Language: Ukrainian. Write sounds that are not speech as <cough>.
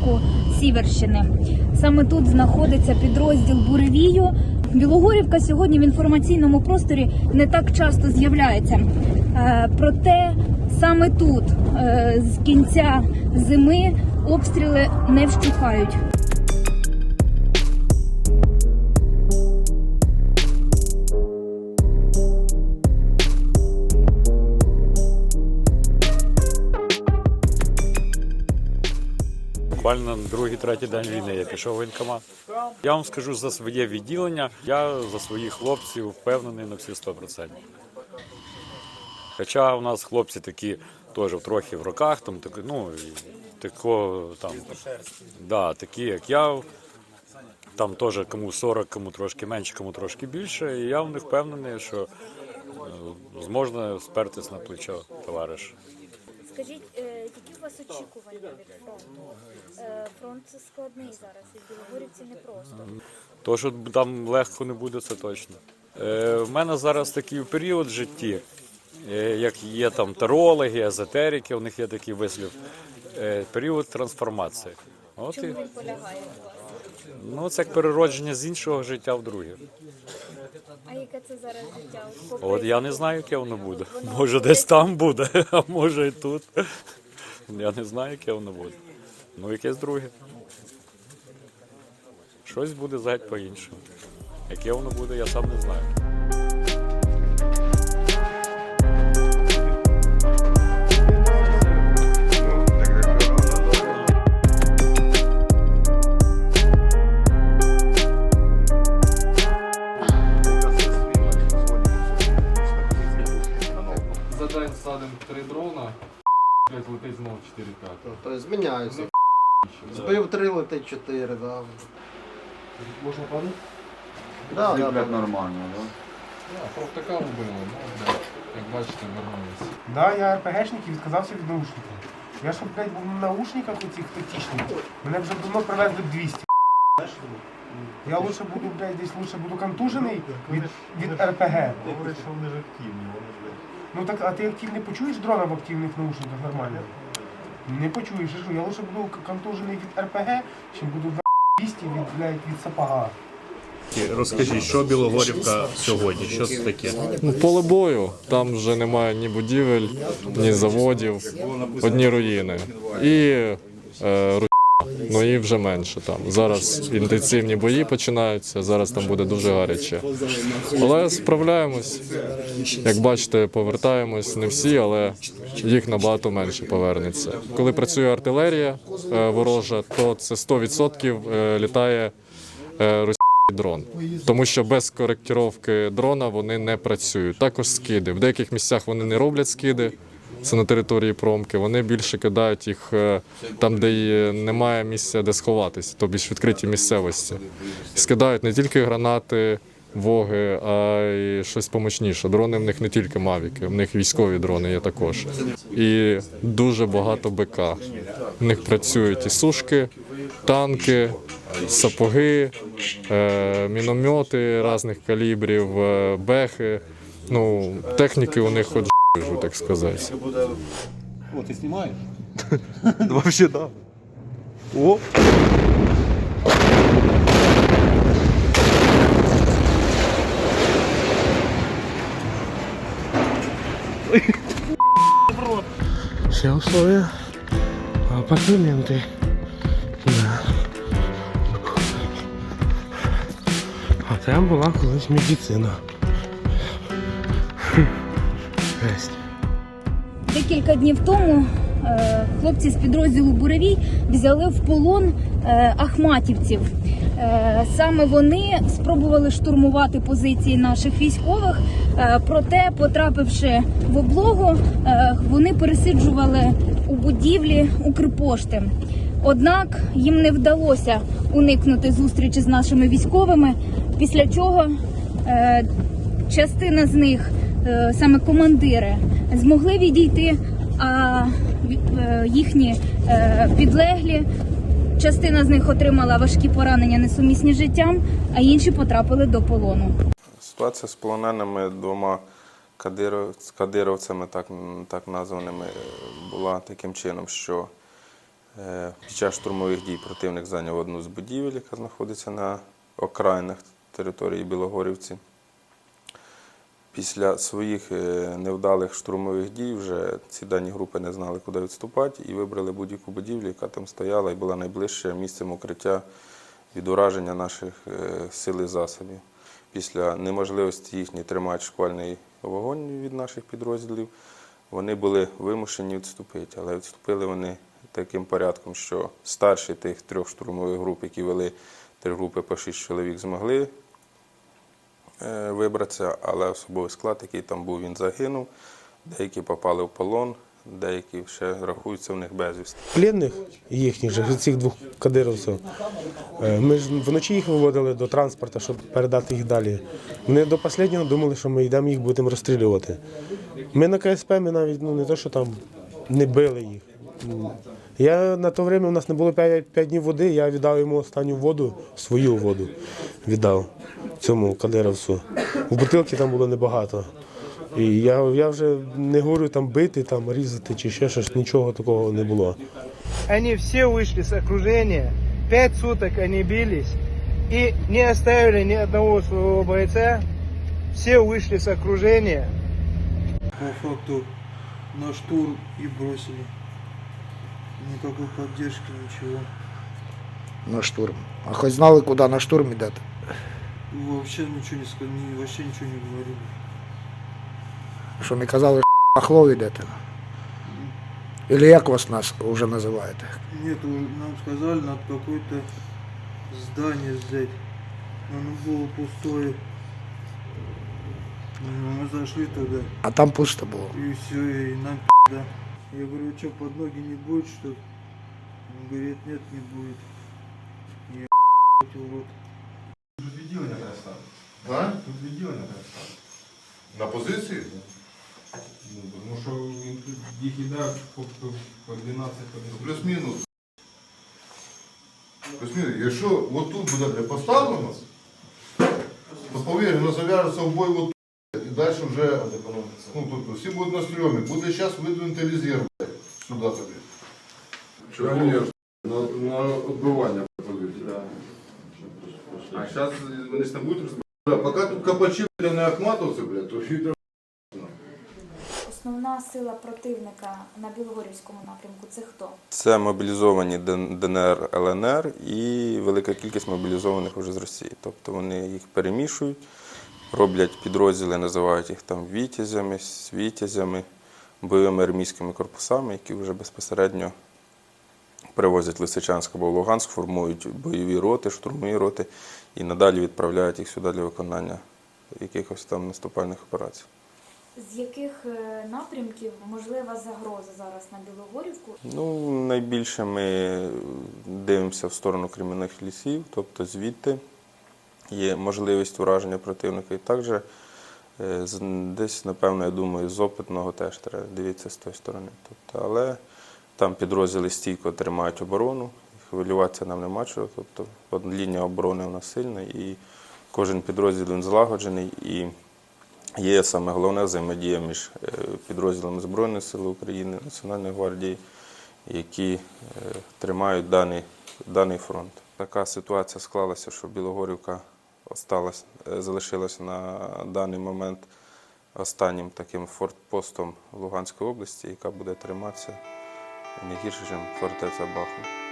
напрямку Сіверщини. Саме тут знаходиться підрозділ Буревію. Білогорівка сьогодні в інформаційному просторі не так часто з'являється. Е, Проте саме тут е, з кінця зими обстріли не вщухають. Буквально на другий, третій день війни я пішов в воєнкомат. Я вам скажу за своє відділення. Я за своїх хлопців впевнений на всі 100%. Хоча у нас хлопці такі теж трохи в роках, там так, ну і такого там да, такі, як я. Там теж кому 40, кому трошки менше, кому трошки більше. І я в них впевнений, що е, зможна спертись на плечо товариш. Скажіть, е, вас очікування від фронту? Е, Фронт складний зараз, і в Білогорівці непросто. То, що там легко не буде, це точно. Е, в мене зараз такий період в житті, е, як є там тарологи, езотерики, у них є такий вислів. Е, період трансформації. От і, він полягає у вас? ну, це як переродження з іншого життя в друге. А яке це зараз життя? Попри От я не знаю, яке воно буде. Може, десь там буде, а може і тут. Я не знаю, яке воно буде. Ну, якесь друге. Щось буде геть по-іншому. Яке воно буде, я сам не знаю. За день садимо три дрона, летить знову 4-5. Тобто зміняються. Збив три, летить чотири, да. Можна падати? Да, да, да. нормально, да? Так, профтака вбили, ну, блядь, як бачите, вернулися. Да, я РПГшник і відказався від наушників. Я ж, блядь, був на наушниках оцих тактичних. Мене вже давно привезли 200. Я лучше буду, блядь, десь лучше буду контужений від, від РПГ. Говорить, що вони ж активні, вони ж Ну так, а ти актив не почуєш дрона в активних наушниках нормально? Не почуєш, що? Я лучше буду контужений від РПГ, чим буду блядь, 200 від, блядь, від сапога. Розкажіть, що Білогорівка сьогодні? Що це таке? Ну, поле бою. Там вже немає ні будівель, ні заводів, одні руїни. І е. Ну і вже менше там. Зараз інтенсивні бої починаються, зараз там буде дуже гаряче. Але справляємось. Як бачите, повертаємось не всі, але їх набагато менше повернеться. Коли працює артилерія е, ворожа, то це 100% е, літає е, російський дрон. Тому що без коректировки дрона вони не працюють. Також скиди. В деяких місцях вони не роблять скиди. Це на території промки. Вони більше кидають їх е, там, де немає місця, де сховатися, тобто більш відкриті місцевості. Скидають не тільки гранати, воги, а й щось помочніше. Дрони в них не тільки мавіки, в них військові дрони є також. І дуже багато БК. В них працюють і сушки, танки, сапоги, е, міномети різних калібрів, е, бехи. Ну, техніки у них хоч так сказати. О, ти знімаєш? Вообще да. О! Все условия, апартаменты. Да. А там була колись медицина. Жесть. Декілька днів тому е, хлопці з підрозділу Буревій взяли в полон е, ахматівців. Е, Саме вони спробували штурмувати позиції наших військових, проте, потрапивши в облогу, вони пересиджували у будівлі Укрпошти. Однак їм не вдалося уникнути зустрічі з нашими військовими, після чого частина з них, саме командири, змогли відійти, а е, їхні е, підлеглі, частина з них отримала важкі поранення несумісні життям, а інші потрапили до полону. Ситуація з полоненими двома кадировцями, так, так названими, е, була таким чином, що Е, Під час штурмових дій противник зайняв одну з будівель, яка знаходиться на окраїнах території Білогорівці. Після своїх е, невдалих штурмових дій вже ці дані групи не знали, куди відступати, і вибрали будь-яку будівлю, яка там стояла і була найближче місцем укриття від ураження наших е, сил і засобів. Після неможливості їхньої тримати шквальний вогонь від наших підрозділів, вони були вимушені відступити, але відступили вони таким порядком, що старші тих трьох штурмових груп, які вели три групи по шість чоловік, змогли вибратися, але особовий склад, який там був, він загинув. Деякі попали в полон, деякі ще рахуються в них безвісти. Пленних їхніх же, цих двох кадировців. е, Ми ж вночі їх виводили до транспорту, щоб передати їх далі. Вони до останнього думали, що ми йдемо їх будемо розстрілювати. Ми на КСП ми навіть ну, не то, що там не били їх. Я на то время у нас не було 5, днів води, я віддав йому останню воду, свою воду віддав цьому кадировцю. В бутилки там було небагато. І я, я вже не говорю там бити, там різати чи ще щось, нічого такого не було. Они все вышли с окружения, пять суток они бились и не оставили ни одного своего бойца. Все вышли с окружения. По факту на штурм и бросили. Никакой поддержки, ничего. На штурм. А хоч знали, куди на штурм йдете? Вообще ничего не сказали, вообще ничего не говорили. Що не казали, що <laughs> хлов йдете? Или як вас нас вже називаєте? Нет, нам сказали, надо какое-то здание взять. Оно было пустое. Ну, Мы зашли туда, А там пусто було. и все, и нам да. Я говорю, что под ноги не будет, что ли?» Он говорит, нет, не будет. Я урод. Відділення перестали. А? Тут відділення перестали. На позиції? Ну, тому що він тут їх іде по, по, по 12 по 10. Плюс-мінус. Плюс-мінус. Якщо отут буде бля, поставлено, то повір, воно зав'яжеться в бой от І далі вже ну, тобто, всі будуть на стрьомі. Буде зараз видвинути резерв сюди тобі. На, на відбивання позиції. А зараз вони ж не будуть розбивати. Бля, Поки тут кабачі бля, не ахматовці, бля, то фідер. Основна сила противника на Білогорівському напрямку це хто? Це мобілізовані ДНР, ЛНР і велика кількість мобілізованих вже з Росії. Тобто вони їх перемішують, роблять підрозділи, називають їх там вітязями, світязями, бойовими армійськими корпусами, які вже безпосередньо привозять Лисичанськ або Луганськ, формують бойові роти, штурмові роти і надалі відправляють їх сюди для виконання якихось там наступальних операцій. З яких е, напрямків можлива загроза зараз на Білогорівку? Ну, найбільше ми дивимося в сторону кремінних лісів, тобто звідти є можливість ураження противника. І також е, десь, напевно, я думаю, з опитного теж треба дивитися з тої сторони. Тобто, але там підрозділи стійко тримають оборону, хвилюватися нам нема чого. Тобто лінія оборони у нас сильна і кожен підрозділ він злагоджений. І Є саме головне взаємодія між е, підрозділами Збройних сил України, Національної гвардії, які е, тримають даний, даний фронт. Така ситуація склалася, що Білогорівка осталась, залишилось залишилася на даний момент останнім таким фортпостом Луганської області, яка буде триматися не гірше, ніж фортеця Бахмут.